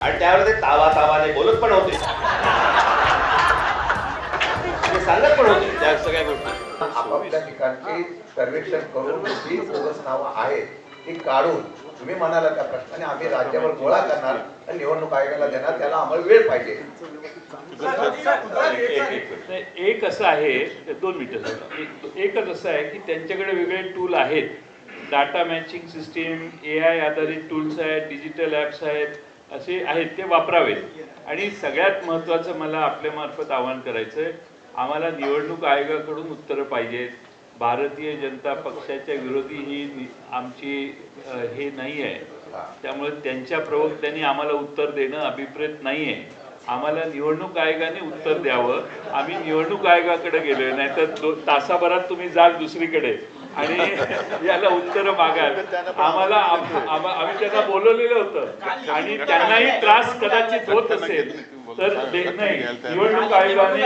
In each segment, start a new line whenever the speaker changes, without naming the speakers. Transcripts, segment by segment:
आणि त्यावेळेला ते तावा तावाने बोलत पण होते. ते सांगत पण होते. त्या सगळ्या गोष्टी.
आपापल्या ठिकाणचे सर्वेक्षण करून जी बोगस नावं आहेत ती काढून तुम्ही म्हणाला त्या प्रश्नाने आम्ही राज्यावर गोळा करणार आणि निवडणूक आयोगाला देणार त्याला आम्हाला वेळ पाहिजे.
एक-
असं आहे दोन मिनिटं एक- एकच असं आहे की त्यांच्याकडे वेगळे टूल आहेत. Data matching system A I आधारित टूल्स आहेत डिजिटल ॲप्स आहेत. असे आहेत ते वापरावेत आणि सगळ्यात महत्त्वाचं मला आपल्यामार्फत आवाहन करायचं आहे आम्हाला निवडणूक आयोगाकडून उत्तरं पाहिजेत. भारतीय जनता पक्षाच्या विरोधी ही आमची हे नाही आहे त्यामुळे त्यांच्या प्रवक्त्यांनी आम्हाला उत्तर देणं अभिप्रेत नाही आहे आम्हाला निवडणूक आयोगाने उत्तर द्यावं. आम्ही निवडणूक आयोगाकडे गेलोय नाही तर तासाभरात तुम्ही जाल दुसरीकडे. आणि याला उत्तर मागाल. आम्हाला आम्ही त्यांना बोलवलेलं होतं. आणि त्यांनाही त्रास कदाचित होत असेल तर नाही. निवडणूक आयोगाने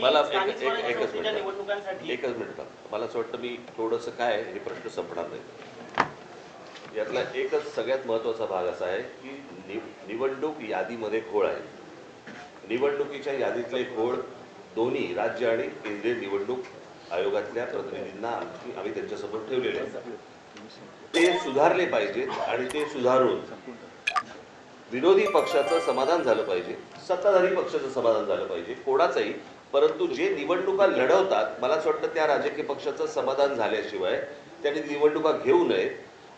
मला- एकच मिनिट. एकच मिनिट मला असं वाटतं मी थोडंसं काय हे प्रश्न संपणार नाही. यातला एकच सगळ्यात महत्त्वाचा भाग असा आहे की निवडणूक यादीमध्ये घोळ आहे. निवडणुकीच्या यादीतले घोळ दोन्ही राज्य आणि केंद्रीय निवडणूक आयोगातल्या प्रतिनिधींना आमची आम्ही त्यांच्यासमोर ठेवलेले आहेत. ते सुधारले पाहिजेत आणि ते सुधारून विरोधी पक्षाचं समाधान झालं पाहिजे सत्ताधारी पक्षाचं समाधान झालं पाहिजे कोणाचंही. परंतु जे निवडणुका लढवतात मला असं वाटतं त्या राजकीय पक्षाचं समाधान झाल्याशिवाय त्यांनी निवडणुका घेऊ नये.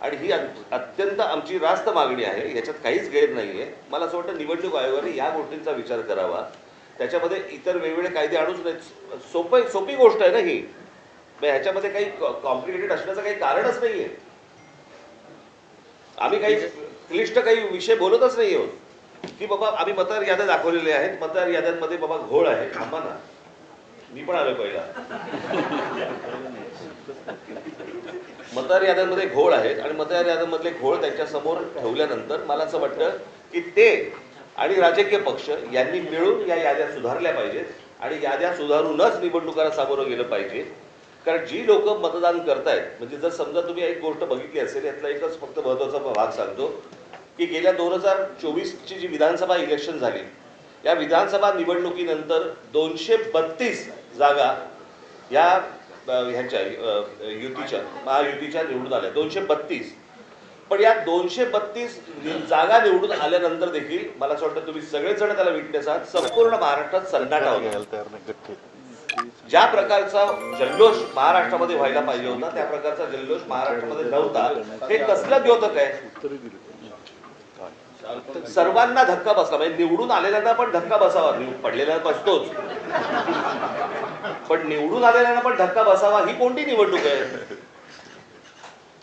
आणि ही अत्यंत आमची रास्त मागणी आहे याच्यात काहीच गैर नाही आहे मला असं वाटतं निवडणूक आयोगाने या गोष्टींचा विचार करावा. त्याच्यामध्ये इतर वेगवेगळे कायदे आणूच नाहीत सोपं सोपी गोष्ट आहे ना ही. ह्याच्यामध्ये काही कॉम्प्लिकेटेड असण्याचं काही कारणच नाही आहे आम्ही काही क्लिष्ट काही विषय बोलतच नाही आहोत की बाबा आम्ही मतदार याद्या दाखवलेल्या आहेत. मतदार याद्यांमध्ये बाबा घोळ आहे. थांबा ना. मी पण आलो पहिला. मतदार याद्यांमध्ये घोळ आहेत आणि मतदार याद्यांमधले घोळ त्यांच्यासमोर ठेवल्यानंतर मला असं वाटतं की ते आणि राजकीय पक्ष यांनी मिळून या याद्या सुधारल्या पाहिजेत आणि याद्या सुधारूनच निवडणुकांना सामोरं गेलं पाहिजे. कारण जी लोक मतदान करतायत म्हणजे जर समजा तुम्ही एक गोष्ट बघितली असेल यातला एकच फक्त महत्त्वाचा भाग सांगतो की गेल्या दोन हजार चोवीसची जी विधानसभा इलेक्शन झाली या विधानसभा निवडणुकीनंतर दोनशे बत्तीस जागा या ह्यांच्या युतीच्या महायुतीच्या निवडून आल्या. दोनशे बत्तीस. पण या दोनशे बत्तीस जागा निवडून आल्यानंतर देखील मला असं वाटतं तुम्ही सगळेजण त्याला विटनेस आहात. संपूर्ण महाराष्ट्रात सन्नाटा होता. ज्या प्रकारचा जल्लोष महाराष्ट्रामध्ये व्हायला पाहिजे होता त्या प्रकारचा जल्लोष महाराष्ट्रामध्ये नव्हता. हे कसलं द्योतक आहे? सर्वांना धक्का बसला. म्हणजे निवडून आलेल्यांना पण धक्का बसावा. पडलेल्यांना बसतोच. पण निवडून आलेल्यांना पण धक्का बसावा ही कोणती निवडणूक आहे?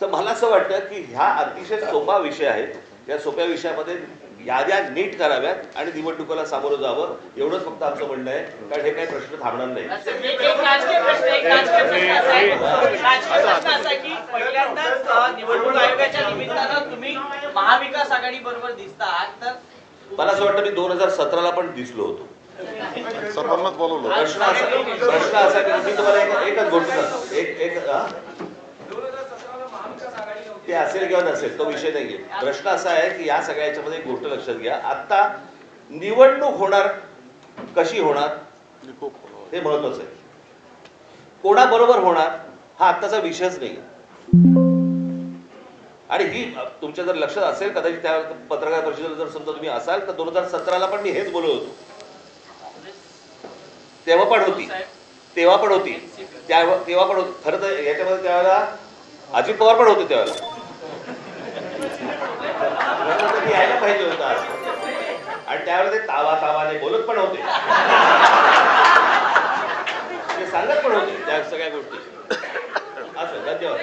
तर मला असं वाटतं की ह्या अतिशय सोपा विषय आहे. या सोप्या विषयामध्ये याद्या नीट कराव्यात आणि निवडणुकीला सामोरं जावं. एवढंच फक्त आमचं म्हणणं आहे. कारण हे काही प्रश्न थांबणार नाही.
एक एक राजकीय प्रश्न एक राजकीय प्रश्न असा आहे. राजकीय प्रश्न असा आहे की पहिल्यांदाच अ, निवडणूक आयोगाच्या निमित्तानं तुम्ही महाविकास आघाडी बरोबर दिसतात तर
मला असं वाटतं मी दोन हजार सतराला पण दिसलो होतो.
सर्वांनाच बोलवलं.
प्रश्न असा प्रश्न असा की मी तुम्हाला एक- एकच गोष्ट सांगतो. एक एक? ते असेल किंवा नसेल तो विषय नाहीये. प्रश्न असा आहे की या सगळ्या याच्यामध्ये एक गोष्ट लक्षात घ्या. आता निवडणूक होणार कशी होणार? हे महत्वाचं आहे. कोणाबरोबर होणार हा आत्ताचा विषयच नाही आणि ही तुमच्या जर लक्षात असेल कदाचित त्या पत्रकार परिषदेला जर समजा तुम्ही असाल तर दोन हजार सतराला पण मी हेच बोलत होतो. तेव्हा पण होती. तेव्हा पण होती. त्या तेव्हा पण होती. खरं तर याच्यामध्ये त्यावेळेला अजित पवार पण होते त्यावेळेला. यायला पाहिजे होतं आणि त्यावर ते तावा तावाने बोलत पण होते. ते सांगत पण होते त्या सगळ्या गोष्टी. असं धन्यवाद.